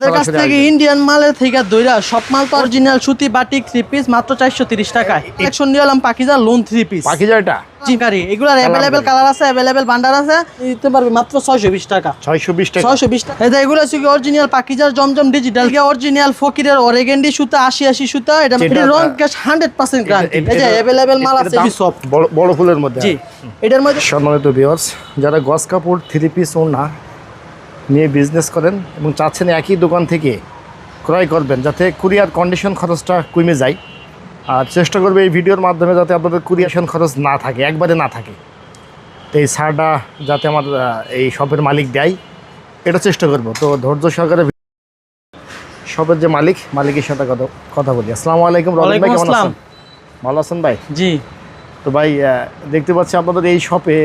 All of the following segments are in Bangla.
আমাদের কাছ থেকে ইন্ডিয়ান মালের থেকে দইরা সব মাল তো অরিজিনাল সুতি বাটিক থ্রি পিস মাত্র চারশো তিরিশ টাকায়। কালেকশন নিয়ে এলাম পাকিজা লোন থ্রি পিস পাখি জয়টা চিকারি এগুলার অ্যাভেলেবেল কালার আছে অ্যাভেলেবেল বান্ডার আছে। দিতে পারবে মাত্র ছয়শো বিশ টাকা। ছয়শো বিশ টাকা। ছয়শো বিশ টাকা। এই এগুলো হচ্ছে অরিজিনাল পাকিজার জমজম ডিজিটাল অরিজিনাল ফকিরের অরেগেন্ডি সুতা আশি আশি সুতা। এটা রং ক্যাশ হান্ড্রেড পার্সেন্ট এটা- অ্যাভেলেবেল মাল আছে সব বড় বড় ফুলের মধ্যে। জি। এটার মধ্যে সম্মানিত ভিউয়ার্স যারা গস কাপড় থ্রি পিস ওনা নিয়ে বিজনেস করেন এবং চাচ্ছেন একই দোকান থেকে ক্রয় করবেন যাতে কুরিয়ার কন্ডিশন খরচটা কমে যায়। আর চেষ্টা করবে এই ভিডিওর মাধ্যমে যাতে আপনাদের কুরিয়াশন খরচ না থাকে একবারে না থাকে। তো এই সারটা যাতে আমার এই শপের মালিক দেয় এটা চেষ্টা করব। তো ধৈর্য সহকারে শপের যে মালিক মালিকের সাথে কথা কথা বলি। আসসালামু আলাইকুম রবিন ভাই কেমন আছেন? ভালো আছেন ভাই? জি। তো ভাই দেখতে পাচ্ছি আপনাদের এই শপে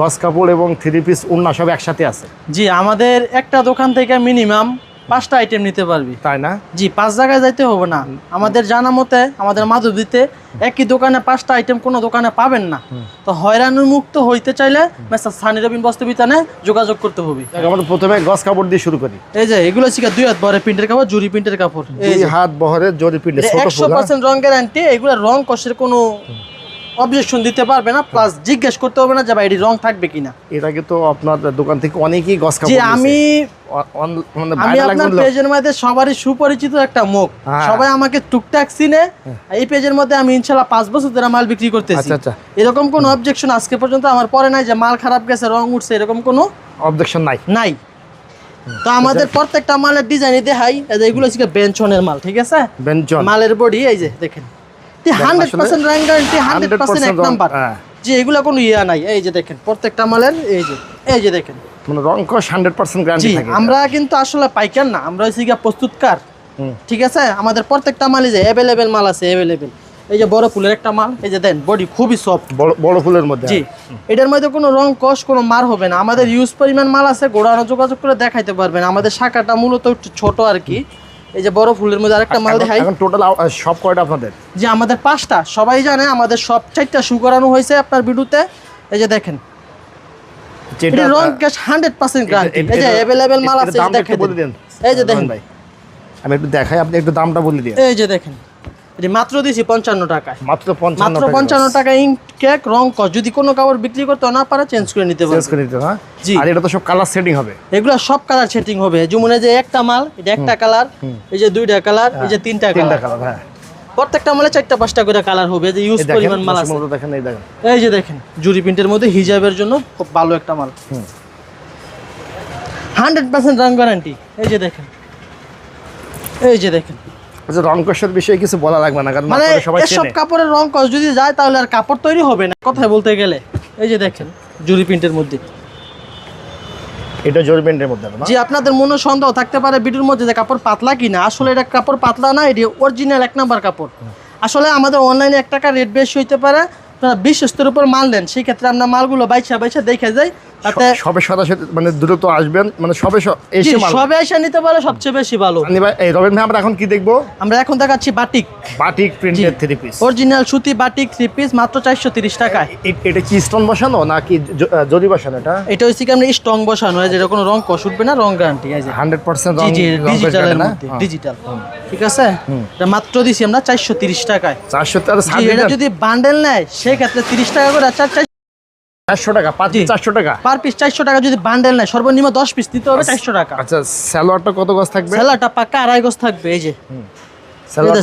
গস কাপড় এবং থ্রি পিস উন্না সব একসাথে আছে। জি আমাদের একটা দোকান থেকে মিনিমাম পাঁচটা আইটেম নিতে পারবি। তাই না? জি পাঁচ জায়গায় যাইতে হবে না। আমাদের জানা মতে আমাদের মাধবীতে একই দোকানে পাঁচটা আইটেম কোনো দোকানে পাবেন না। তো হয়রানি মুক্ত হইতে চাইলে মেসার সানি রবিন বস্ত্রবিতানে যোগাযোগ করতে হবে। আমরা প্রথমে গস কাপড় দিয়ে শুরু করি। এই যে এগুলো ছিল দুই হাত বহরে প্রিন্টের কাপড় জুরি প্রিন্টের কাপড়। এই হাত বহরের জরি পিন্ডে ছোট একশো ফুল হ্যাঁ? পার্সেন্ট রং গ্যারান্টি এগুলো রং কষের কোনো অবজেকশন দিতে পারবে না প্লাস জিজ্ঞেস করতে হবে না যে ভাই এটি রং থাকবে কিনা। এর আগে তো আপনার দোকান থেকে অনেকেই গস জি আমি মানে আমি আপনার পেজের মধ্যে সবারই সুপরিচিত একটা মুখ। হ্যাঁ। সবাই আমাকে টুকটাক চিনে। এই পেজের মধ্যে আমি ইনশাল্লাহ পাঁচ বছর ধরে মাল বিক্রি করতেছি। আচ্ছা, আচ্ছা। এরকম কোনো অবজেকশন আজকে পর্যন্ত আমার পরে নাই যে মাল খারাপ গেছে রং উঠছে এরকম কোনো অবজেকশন নাই। নাই। তো আমাদের প্রত্যেকটা মালের ডিজাইন দেখাই। এই যে এগুলো হচ্ছে বেঞ্চনের মাল ঠিক আছে? বেঞ্চন। মালের বডি এই যে দেখেন। হান্ড্রেড পার্সেন্ট রং গ্যারান্টি হান্ড্রেড পার্সেন্ট এক নাম্বার হ্যাঁ। যে এগুলো কোনো ইয়া নাই এই যে দেখেন প্রত্যেকটা মালের এই যে এই যে দেখেন। মানে রং কস হান্ড্রেড পার্সেন্ট গ্যারান্টি আমরা কিন্তু আসলে পাইকার না আমরা হচ্ছে গিয়ে প্রস্তুতকার। ঠিক আছে? আমাদের প্রত্যেকটা মালই যে অ্যাভেলেবেল মাল আছে অ্যাভেলেবেল এই যে বড় ফুলের একটা মাল এই যে দেন বডি খুবই সফট বড় বড় ফুলের মধ্যে জি। এটার মধ্যে কোনো রং কষ কোনো মার হবে না। আমাদের ইউজ পরিমাণ মাল আছে গোড়ানো যোগাযোগ করে দেখাইতে পারবেন। আমাদের শাখাটা মূলত একটু ছোট আর কি। এই যে বড় ফুলের মধ্যে আরেকটা মাল দেখাই। এখন টোটাল সব কয়টা আপনাদের? যে আমাদের পাঁচটা সবাই জানে আমাদের সব চারটা শু করানো হয়েছে আপনার ভিডিওতে। এই যে দেখেন। যেটা এটা রং ক্যাশ হান্ড্রেড পার্সেন্ট গ্যারান্টি এই যে अवेलेबल মাল আছে দেখেন। এই যে দেখেন। ভাই আমি একটু দেখাই আপনি একটু দামটা বলে দিন। এই যে দেখেন। এটি মাত্র দিয়েছি পঞ্চান্ন টাকায়। মাত্র মাত্র পঞ্চান্ন টাকা ইঙ্ক কেক রং কস যদি কোনো কাপড় বিক্রি করতে না পারে চেঞ্জ করে নিতে চেঞ্জ পারবে। করে দিতে হ্যাঁ? জি। আর এটা তো সব কালার সেটিং হবে। এগুলো সব কালার সেটিং হবে। যেমন যে একটা মাল এটা একটা কালার এই যে দুইটা কালার এই যে তিনটা তিনটা কালার কালার হ্যাঁ। প্রত্যেকটা মালে চারটা পাঁচটা করে কালার হবে। যে ইউজ পরিমাণ মাল আছে। দেখেন এই দেখেন। এই যে দেখেন জুরি প্রিন্টের মধ্যে হিজাবের জন্য খুব ভালো একটা মাল। হান্ড্রেড পার্সেন্ট রং গ্যারান্টি এই যে দেখেন। এই যে দেখেন। আচ্ছা বিষয়ে কিছু বলা লাগবে না কারণ মানে এসব কাপড়ের রং যদি যায় তাহলে আর কাপড় তৈরি হবে না। কথায় বলতে গেলে এই যে দেখেন জুরি প্রিন্টের মধ্যে। এটা মধ্যে জি আপনাদের মনে সন্দেহ থাকতে পারে ভিডিওর মধ্যে যে কাপড় পাতলা কিনা। আসলে এটা কাপড় পাতলা না এটি অরিজিনাল এক নাম্বার কাপড়। আসলে আমাদের অনলাইনে এক টাকা রেট বেশি হইতে পারে। আপনারা বিশ স্তরের উপর মাল নেন সেই ক্ষেত্রে আমরা মালগুলো বাইছা বাইছা দেখে যাই তাতে সবে সরাসরি মানে দ্রুত আসবেন মানে সবে এসে সবে এসে নিতে পারে সবচেয়ে বেশি ভালো। এই রবিন ভাই আমরা এখন কি দেখব? আমরা এখন দেখাচ্ছি বাটিক। বাটিক প্রিন্টের থ্রি পিস অরিজিনাল সুতি বাটিক থ্রি পিস মাত্র চারশো তিরিশ টাকায়। এটা কি স্টোন বসানো নাকি জরি বসানো এটা? এটা হচ্ছে কি আমরা স্ট্রং বসানো হয় যেটা কোনো রং কষ উঠবে না রং গ্যারান্টি আছে হান্ড্রেড পার্সেন্ট মধ্যে ডিজিটাল ঠিক আছে? এটা মাত্র দিছি আমরা চারশো তিরিশ টাকায়। চারশো যদি বান্ডেল নেয় সেক্ষেত্রে তিরিশ টাকা করে চার চার চারশো টাকা পাঁচ চারশো টাকা? পার পিস চারশো টাকা যদি বান্ডেল নেয় সর্বনিম্ন দশ পিস দিতে হবে চারশো টাকা। আচ্ছা স্যালোয়ারটা কত গজ থাকবে? সেলারটা পাক্কা আড়াই গজ থাকবে এই যে।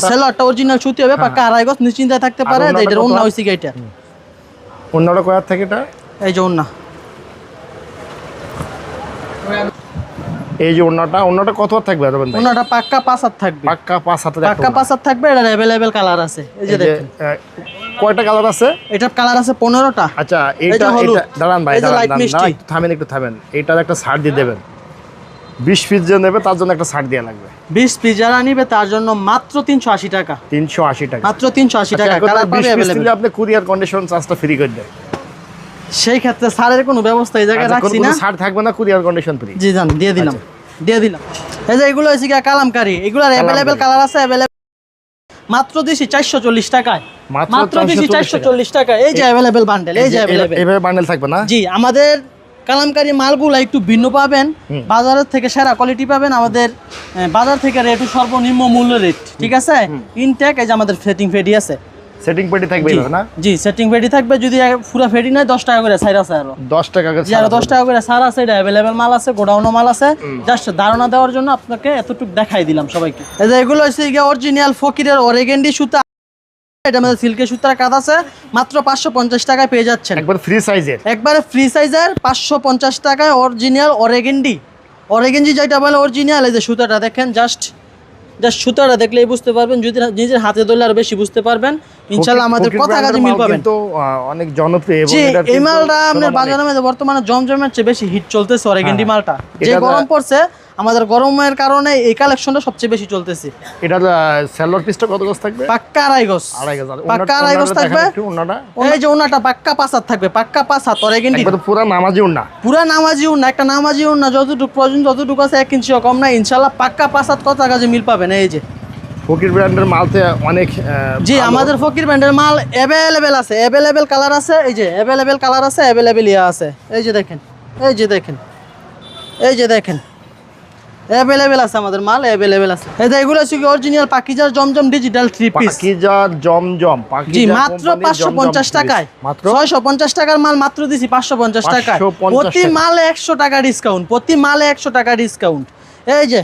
স্যালোয়ারটা অরিজিনাল সুতি হবে পাক্কা আড়াই গজ নিশ্চিন্তায় থাকতে পারে। এটার অন্য হয়েছে এটা। অন্যটা কয়ার থাকে এটা? এই যে অন্য এই যে অন্যটা অন্যটা কত হাত থাকবে রবিন ভাই? অন্যটা পাক্কা পাঁচ হাত থাকবে। পাক্কা পাঁচ হাতে পাক্কা পাঁচ হাত থাকবে এটা কালার আছে। এই যে দেখেন। কয়টা কালার আছে? এটার কালার আছে পনেরোটা। আচ্ছা হলুদ। এটা দাঁড়ান ভাই দাঁড়ান থামেন একটু থামেন। এইটার একটা ছাড় দিয়ে দেবেন। বিশ পিস যে নেবে তার জন্য একটা ছাড় দেওয়া লাগবে। বিশ পিস যারা নিবে তার জন্য মাত্র তিনশো আশি টাকা। তিনশো আশি টাকা। মাত্র তিনশো আশি আচ্ছা, টাকা কালার পাবে 20 নিলে আপনি কুরিয়ার কন্ডিশন চার্জটা ফ্রি করে দেন। সেই ক্ষেত্রে সারের কোনো ব্যবস্থা এই জায়গায় আচ্ছা, রাখছি না। ছাড় থাকবে না কুরিয়ার কন্ডিশন ফ্রি জি জান দিয়ে দিলাম। দিয়ে দিলাম। এই যে এগুলো হচ্ছে গিয়ে কালামকারি। এগুলোর অ্যাভেলেবেল কালার আছে অ্যাভেলেবেল মাত্র দিছি চারশো চল্লিশ টাকায়। মাত্র দিছি 440 চারশো চল্লিশ টাকা এই যে অ্যাভেলেবেল বান্ডেল এই যে অ্যাভেলেবেল এইভাবে বান্ডেল থাকবে না? জি আমাদের কালামকারি মালগুলো একটু ভিন্ন পাবেন। বাজারের থেকে সেরা কোয়ালিটি পাবেন। আমাদের বাজার থেকে রেটও সর্বনিম্ন মূল্য রেট ঠিক আছে? ইনটেক এই যে আমাদের ফেটিং ফেডি আছে। সেটিং পেটি থাকবে না? জি সেটিং ফেডি থাকবে যদি পুরা ফেডি নয় দশ টাকা করে সাইড আছে আরও। দশ টাকা করে আরও দশ টাকা করে সার আছে এটা অ্যাভেলেবেল মাল আছে গোডাউনও মাল আছে। জাস্ট ধারণা দেওয়ার জন্য আপনাকে এতটুকু দেখাই দিলাম সবাইকে। এই যে এগুলো হচ্ছে গিয়ে অরিজিনাল ফকিরের অরেগেন্ডি সুতা। এটা আমাদের সিল্কের সুতার কাজ আছে মাত্র পাঁচশো পঞ্চাশ টাকায় পেয়ে যাচ্ছেন। একবার ফ্রি সাইজের একবারে ফ্রি সাইজের পাঁচশো পঞ্চাশ টাকায় অরিজিনাল অরেগেন্ডি অরেগেন্ডি যেটা বলে অরিজিনাল এই যে সুতাটা দেখেন জাস্ট জাস্ট সুতাটা দেখলেই বুঝতে পারবেন যদি নিজের হাতে ধরলে আরও বেশি বুঝতে পারবেন। ইনশাল্লাহ আমাদের কথা কাজে মিল পাবেন। তো অনেক জনপ্রিয় এবং এটা এই মালটা আপনার বাজারে বর্তমানে জমজমের চেয়ে বেশি হিট চলতেছে অরেগেন্ডি হ্যাঁ। মালটা। যে গরম পড়ছে আমাদের গরমের কারণে এই কালেকশনটা সবচেয়ে বেশি চলতেছে। এটা স্যালোয়ার পিসটা কত গজ থাকবে? পাক্কা আড়াই গজ। আড়াই গজ পাক্কা আড়াই গজ থাকবে। ওনাটা। এই যে ওনাটা পাক্কা পাঁচ হাত থাকবে পাক্কা পাঁচ হাত অরেগেন্ডি একবার পুরো নামাজি উন্না পুরা নামাজি উন্না একটা নামাজি উন্না যতটুকু প্রয়োজন যতটুকু আছে এক ইঞ্চিও কম না ইনশাল্লাহ পাক্কা পাঁচ হাত কত কাজে মিল পাবেন এই যে। ফকির ব্র্যান্ডের মালতে অনেক জি আমাদের ফকির ব্র্যান্ডের মাল অ্যাভেলেবেল আছে অ্যাভেলেবেল কালার আছে এই যে অ্যাভেলেবেল কালার আছে অ্যাভেলেবেল ইয়ে আছে। এই যে দেখেন এই যে দেখেন এই যে দেখেন। অ্যাভেলেবেল আছে আমাদের মাল অ্যাভেলেবেল আছে। যে এগুলো হচ্ছে অরিজিনাল পাকিজার জমজম ডিজিটাল থ্রি পিস পাকিজার জমজম জি মাত্র কোম্পানির পাঁচশো জমজম পঞ্চাশ piece। টাকায়। মাত্র? ছয়শো পঞ্চাশ টাকার মাল মাত্র দিছি পাঁচশো পঞ্চাশ টাকায়। প্রতি মালে একশো টাকা ডিসকাউন্ট প্রতি মালে একশো টাকা ডিসকাউন্ট এই যে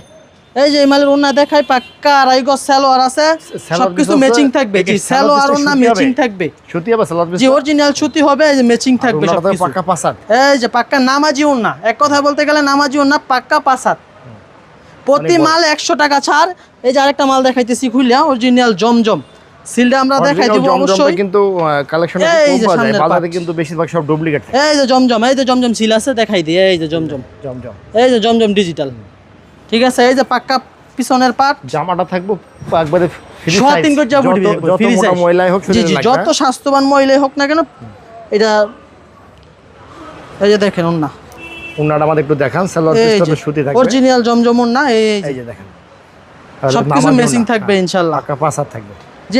এই যে মালের ওনা দেখাই পাক্কা স্যালোয়ার আছে। সবকিছু ম্যাচিং থাকবে। জি সালোয়ার ওনা ম্যাচিং থাকবে। সুতি হবে সালোয়ার জি অরিজিনাল সুতি হবে এই যে ম্যাচিং থাকবে সবকিছু। পাকা পাসাদ। এই যে পাক্কা নামাজি ওন্না এক কথা বলতে গেলে নামাজি ওন্না পাক্কা পাসাত প্রতি মাল একশো টাকা ছাড়। এই যে আরেকটা মাল দেখাইতেছি খুললা অরিজিনাল জমজম। সিলটা আমরা দেখাই দিব অবশ্যই। কিন্তু কালেকশন এই যে কম পাওয়া যায়। সামনের বাজারে কিন্তু বেশিরভাগ সব ডুপ্লিকেট এই যে জমজম এই যে জমজম সিল আছে দেখাই দিই। এই যে জমজম। জমজম। এই যে জমজম ডিজিটাল ঠিক আছে এই যে পাক্কা পিছনের পাট জামাটা থাকব একবারে। তিন যা যত- ফ্রি সাইজ ময়লাই হোক জি জি যত হ্যাঁ? স্বাস্থ্যবান মহিলাই হোক না কেন এটা এই যে দেখেন ওন্না আমাদের একটু দেখান সালোয়ার পিসটা সুতি থাকবে। অরিজিনাল ওন্না এই এই যে। দেখেন। সবকিছু মেসিং থাকবে ইনশাল্লাহ। পাকা পাসাদ থাকবে।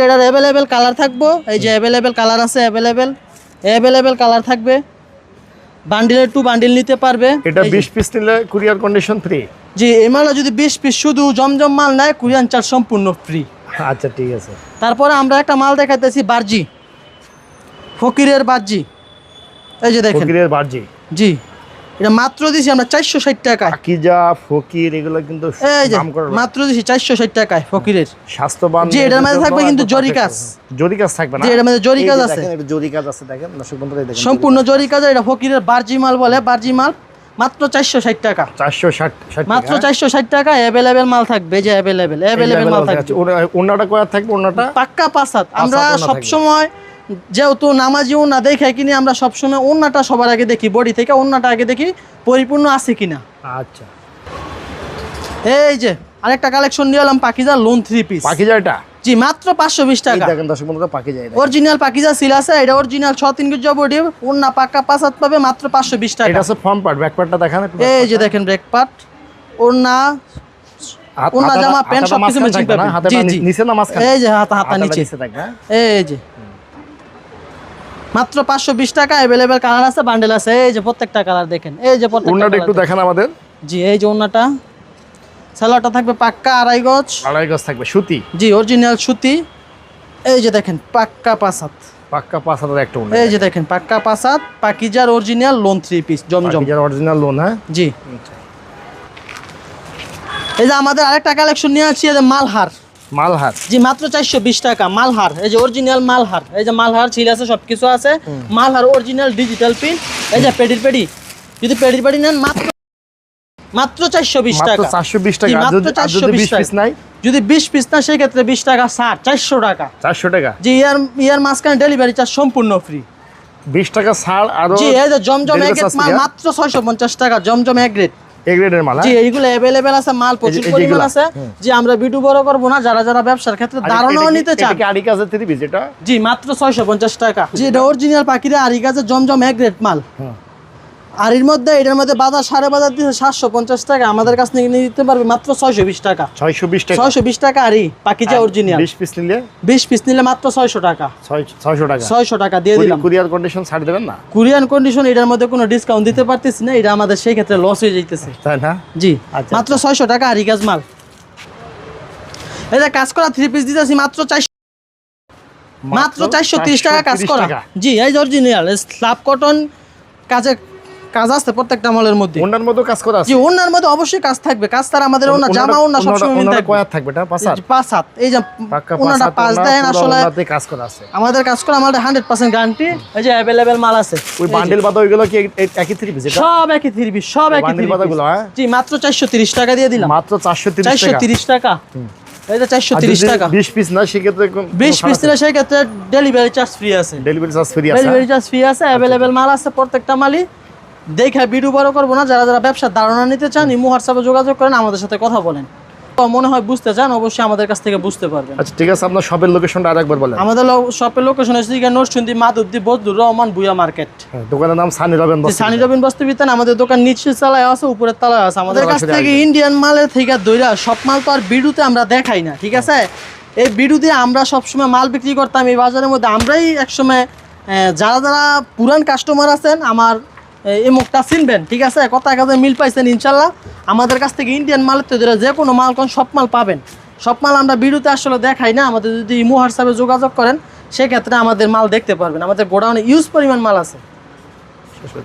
এটার অ্যাভেলেবেল কালার থাকব এই যে অ্যাভেলেবেল কালার আছে অ্যাভেলেবেল অ্যাভেলেবেল কালার থাকবে। বান্ডিলের টু বান্ডিল নিতে পারবে। এটা 20 পিস নিলে কুরিয়ার কন্ডিশন ফ্রি জি এই মালটা যদি বিশ পিস শুধু জমজম মাল নেয় কুরিয়ান চার্জ সম্পূর্ণ ফ্রি আচ্ছা ঠিক আছে। তারপরে আমরা একটা মাল দেখাইতেছি বার্জি। ফকিরের বার্জি। এই যে দেখেন। ফকিরের বার্জি। জি। এটা মাত্র দিছি আমরা চারশো ষাট টাকায়। আকিজা ফকির এগুলো কিন্তু যে মাত্র দিছি চারশো ষাট টাকায় ফকিরের। স্বাস্থ্যবান জি, এটার মধ্যে থাকবে কিন্তু জরি কাজ। জরি কাজ থাকবে না? এটার মধ্যে জরি কাজ আছে। জরি কাজ আছে দেখেন দর্শক বন্ধুরা দেখেন সম্পূর্ণ জরি কাজ এটা ফকিরের বার্জি মাল বলে বার্জি মাল মাত্র চারশো ষাট টাকা। চারশো ষাট মাত্র চারশো ষাট টাকা অ্যাভেলেবেল মাল থাকবে যে অ্যাভেলেবেল অ্যাভেলেবেল মাল থাকবে। ওনাটা কয়ার থাকবে ওনাটা পাক্কা পাসাত আমরা সবসময় যেহেতু নামাজি ওনা দেখে কিনি আমরা সবসময় ওনাটা সবার আগে দেখি বডি থেকে ওনাটা আগে দেখি পরিপূর্ণ আছে কিনা। আচ্ছা। এই যে আরেকটা কালেকশন নিয়ে এলাম Pakiza lawn three piece Pakiza এটা? জি মাত্র পাঁচশো বিশ টাকা। দেখেন দর্শক বন্ধুরা পাখি যায় অরিজিনাল পাকিজা সিল আছে এটা অরিজিনাল ছ তিন গজ বডি ওনা পাক্কা পাসাত পাবে মাত্র পাঁচশো বিশ এটা টাকা আছে ফর্ম পার্ট ব্যাক পার্টটা দেখান এই যে দেখেন ব্রেক পার্ট ওনা জামা প্যান্ট সবকিছু মাঝখানে ম্যাচিং পাবে। না এই যে হাতা হাতা নিচে? এই যে। মাত্র পাঁচশো বিশ টাকা অ্যাভেলেবেল কালার আছে বান্ডেল আছে। এই যে প্রত্যেকটা কালার দেখেন এই যে প্রত্যেকটা একটু দেখেন। আমাদের। জি এই যে ওনাটা স্যালোয়ারটা থাকবে পাক্কা আড়াই গজ। আড়াই গজ থাকবে সুতি। জি অরিজিনাল সুতি। এই যে দেখেন পাক্কা পাসাত পাক্কা হাজার একটা ওনা এই যে দেখেন। পাক্কা পাসাত পাকিজার অরিজিনাল লোন থ্রি পিস জমজম। পাখিজার অরিজিনাল লোন হ্যাঁ? জি। এই যে আমাদের আরেকটা কালেকশন নিয়ে আসছি এই যে মালহার। মালহার। জি মাত্র চারশো বিশ টাকা মালহার। এই যে অরিজিনাল মালহার। এই যে মালহার ছিল আছে আছে। মালহার অরিজিনাল ডিজিটাল প্রিন্ট এই যে পেডির পেডি যদি পেডির পেডি নেন মাত্র মাত্র চারশো বিশ টাকা। চারশো বিশ টাকা। মাত্র যদি- আর 420 যদি বিশ পিস নাই? যদি বিশ পিস না সেক্ষেত্রে বিশ টাকা ষাট চারশো টাকা। চারশো টাকা? জি ইয়ার ইয়ার মাঝখানে ডেলিভারি চার্জ সম্পূর্ণ ফ্রি বিশ টাকা ছাড় আরও জি এই যে জমজম এক? মাত্র ছয়শো পঞ্চাশ টাকা জমজম এক রেট এ গ্রেডের মাল জি হ্যাঁ? এইগুলো আছে মাল প্রচুর এই পরিমাণ আছে। যে আমরা ভিডিও বড় করব না যারা যারা ব্যবসার ক্ষেত্রে ধারণাও নিতে এটা চান কি আড়ি কাজের থ্রি পিস এটা? জি মাত্র ছয়শো পঞ্চাশ টাকা। জি এটা অরিজিনাল পাখিরা জমজম এক রেট মাল। আর এর মধ্যে এটার মধ্যে বাজার সাড়ে বাজার দিচ্ছে সাতশো পঞ্চাশ টাকা। আমাদের কাছ থেকে নিয়ে নিতে পারবে মাত্র ছয়শো বিশ টাকা। ছয়শো বিশ টাকা। ছয়শো বিশ টাকা আরই পাকিজা অরিজিনাল বিশ পিস নিলে? বিশ পিস নিলে মাত্র ছয়শো টাকা। ছয়শো টাকা। ছয়শো টাকা দিয়ে দিলাম। কুরিয়ার কন্ডিশন ছাড় দেবেন না? কোরিয়ান কন্ডিশন এটার মধ্যে কোনো ডিসকাউন্ট দিতে পারতেছি না এটা আমাদের সেই ক্ষেত্রে লস হয়ে যাইতেছে। তাই না? জি আচ্ছা, মাত্র ছয়শো টাকা আরি গাছ মাল। যে কাজ করা থ্রি পিস দিতেছি মাত্র চারশো মাত্র চারশো তিরিশ টাকা কাজ 430 করা। জি এই অরিজিনাল স্ল্যাব কটন কাজে কাজ আছে প্রত্যেকটা মলের মধ্যে। অন্যান্য মতো কাজ করা আছে? জি ওনার মধ্যে অবশ্যই কাজ থাকবে। কাজ তার আমাদের ওনার জামা ওনা সবসময় মিল থাকবে। কয়ার থাকবে এটা পাঁচ হাত। পাঁচ হাত। এই যে ওনাটা পাঁচ দেন আসলে কাজ করা আছে। আমাদের কাজ করা আমাদের হান্ড্রেড পার্সেন্ট গ্যারান্টি এই যে অ্যাভেলেবেল মাল আছে। ওই বান্ডেল বাদা ওইগুলো কি একই থ্রি পিস এটা? সব একই থ্রি পিস সব একই থ্রি পাতাগুলো, হ্যাঁ? জি মাত্র চারশো তিরিশ টাকা দিয়ে দিলাম। মাত্র চারশো তিরিশ চারশো টাকা তিরিশ টাকা। এই যে চারশো তিরিশ টাকা। বিশ পিস না সেক্ষেত্রে বিশ পিস নিলে সেই ক্ষেত্রে ডেলিভারি চার্জ ফ্রি আছে। ডেলিভারি চার্জ ফ্রি আছে ডেলিভারি চার্জ ফ্রি আছে অ্যাভেলেবেল মাল আছে প্রত্যেকটা মালই। দেখে ভিডিও বড় করব না যারা যারা ব্যবসার ধারণা নিতে চান ইমো হোয়াটসঅ্যাপে যোগাযোগ করেন আমাদের সাথে কথা বলেন। মনে হয় বুঝতে চান অবশ্যই আমাদের কাছ থেকে বুঝতে পারবেন। আচ্ছা ঠিক আছে আপনার শপের লোকেশনটা আরেকবার বলেন। আমাদের শপের লোকেশন হচ্ছে দিকে নরসুন্দি মাধবদী বদলুর রহমান বুয়া মার্কেট। হ্যাঁ, দোকানের নাম সানি রবেন বস্ত্র সানি রবিন বস্তু বিতান আমাদের দোকান নিচে চালায় আছে উপরের তলায় আছে। আমাদের কাছ থেকে ইন্ডিয়ান মালের থেকে দইরা সব মাল তো আর বিডুতে আমরা দেখাই না ঠিক আছে? এই বিডুতে আমরা সবসময় মাল বিক্রি করতাম এই বাজারের মধ্যে আমরাই একসময় যারা যারা পুরান কাস্টমার আছেন আমার এই মুখটা চিনবেন, ঠিক আছে? কথা কাজে মিল পাইছেন, ইনশাল্লাহ। আমাদের কাছ থেকে ইন্ডিয়ান মালের তো যে কোনো মাল কোন সব মাল পাবেন। সব মাল আমরা বিরুতে আসলে দেখাই না, আমাদের যদি ইমো হোয়াটসঅ্যাপে যোগাযোগ করেন, সেক্ষেত্রে আমাদের মাল দেখতে পারবেন। আমাদের গোডাউনে ইউজ পরিমাণ মাল আছে।